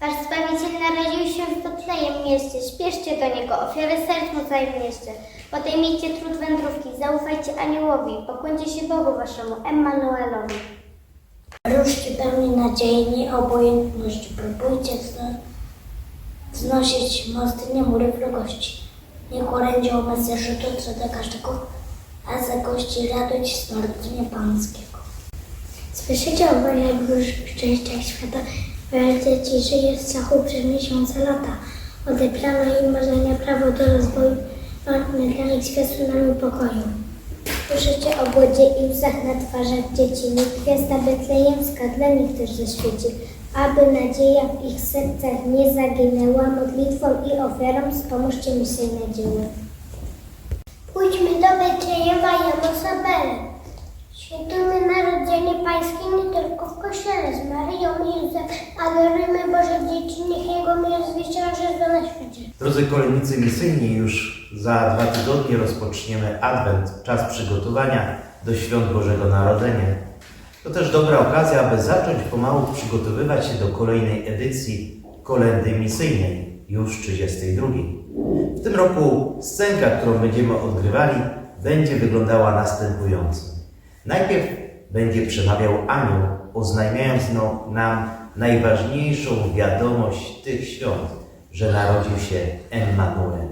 Wasz Zbawiciel narodził się w Betlejem mieście. Śpieszcie do Niego, ofiary serc mu zajmieście. Podejmijcie trud wędrówki, zaufajcie aniołowi, pokłońcie się Bogu Waszemu, Emmanuelowi. Ruszcie pełni nadziei, nie obojętności. Próbujcie zno- znosić mosty, nie mury wrogości. Niech orędzie o Mesjaszu dotrze do każdego, a za gości radość z narodzenia Pańskiego. Słyszycie o różnych szczęściach świata, moje dzieci żyje w strachu przez miesiące lata. Odebrano im marzenia prawo do rozwoju, mamy dla nich zwiastunami pokoju. Słyszycie o głodzie i łzach na twarzach dzieci, niech gwiazda betlejemska dla nich też zaświeci, aby nadzieja w ich sercach nie zaginęła, modlitwą i ofiarą wspomóżcie mi się nadzieję. Pójdźmy do Betlejewa i Amosabele. Świętujmy narodzenie Pańskie nie tylko w kościele z Maryją i Józef. Adorujmy Boże dzieci, niech Jego miłość zwycięży na świecie. Drodzy kolejnicy misyjni, już za dwa tygodnie rozpoczniemy Adwent, czas przygotowania do świąt Bożego Narodzenia. To też dobra okazja, aby zacząć pomału przygotowywać się do kolejnej edycji kolendy misyjnej, już 32. W tym roku scenka, którą będziemy odgrywali, będzie wyglądała następująco. Najpierw będzie przemawiał anioł, oznajmiając no, nam najważniejszą wiadomość tych świąt, że narodził się Emmanuel.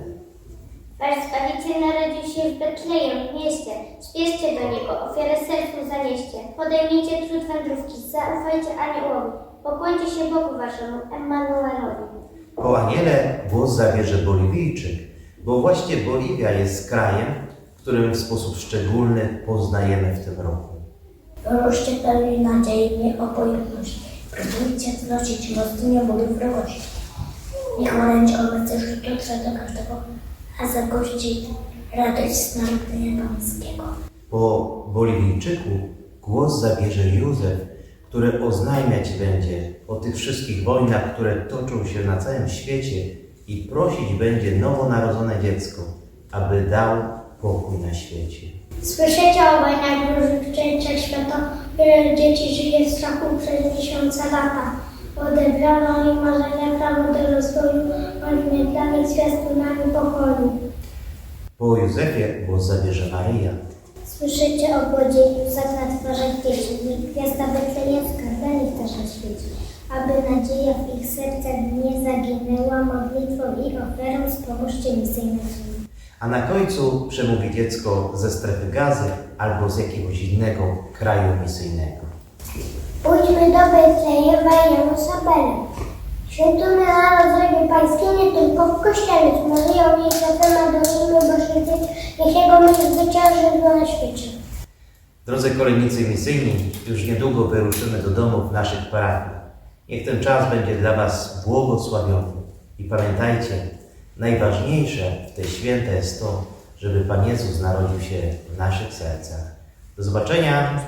Wasz Zbawiciel narodził się w Betlejem mieście. Śpieszcie do Niego, ofiarę serc mu zanieście. Podejmijcie trud wędrówki, zaufajcie aniołowi, pokłońcie się Bogu Waszemu, Emmanuelowi. Po aniele głos zabierze Boliwijczyk, bo właśnie Boliwia jest krajem, którym w sposób szczególny poznajemy w tym roku. Ruszcie pełni nadziei, nie obojętności. Próbujcie znosić nie mury wrogości. Niech orędzie o Mesjaszu dotrze do każdego, a za gości radość z narodzenia Pańskiego. Po Boliwijczyku głos zabierze Józef, który oznajmiać będzie o tych wszystkich wojnach, które toczą się na całym świecie i prosić będzie nowonarodzone dziecko, aby dał pokój na świecie. Słyszycie o wojnach wiele dzieci żyje w strachu przez miesiące lata. Odebrano im marzenia prawo do rozwoju, bądźmy dla nich zwiastunami pokoju. Po Józefie głos zabierze Maryja. Słyszycie o łzach na twarzach dzieci, gwiazda betlejemska dla nich też zaświeci, aby nadzieja w ich sercach nie zaginęła, modlitwą i ofiarą wspomóżcie mi tej nadziei. A na końcu przemówi dziecko ze strefy gazy albo z jakiegoś innego kraju misyjnego. Pójdźmy do Betlejewa i Jeruzalem. Świętujmy narodzenie Pańskie nie tylko w kościele z Maryją i Józefem, adorujmy Boże niech Jego miłość zwycięży na świecie. Drodzy kolejnicy misyjni, już niedługo wyruszymy do domów naszych parafii. Niech ten czas będzie dla Was błogosławiony. I pamiętajcie, najważniejsze w te święta jest to, żeby Pan Jezus narodził się w naszych sercach. Do zobaczenia!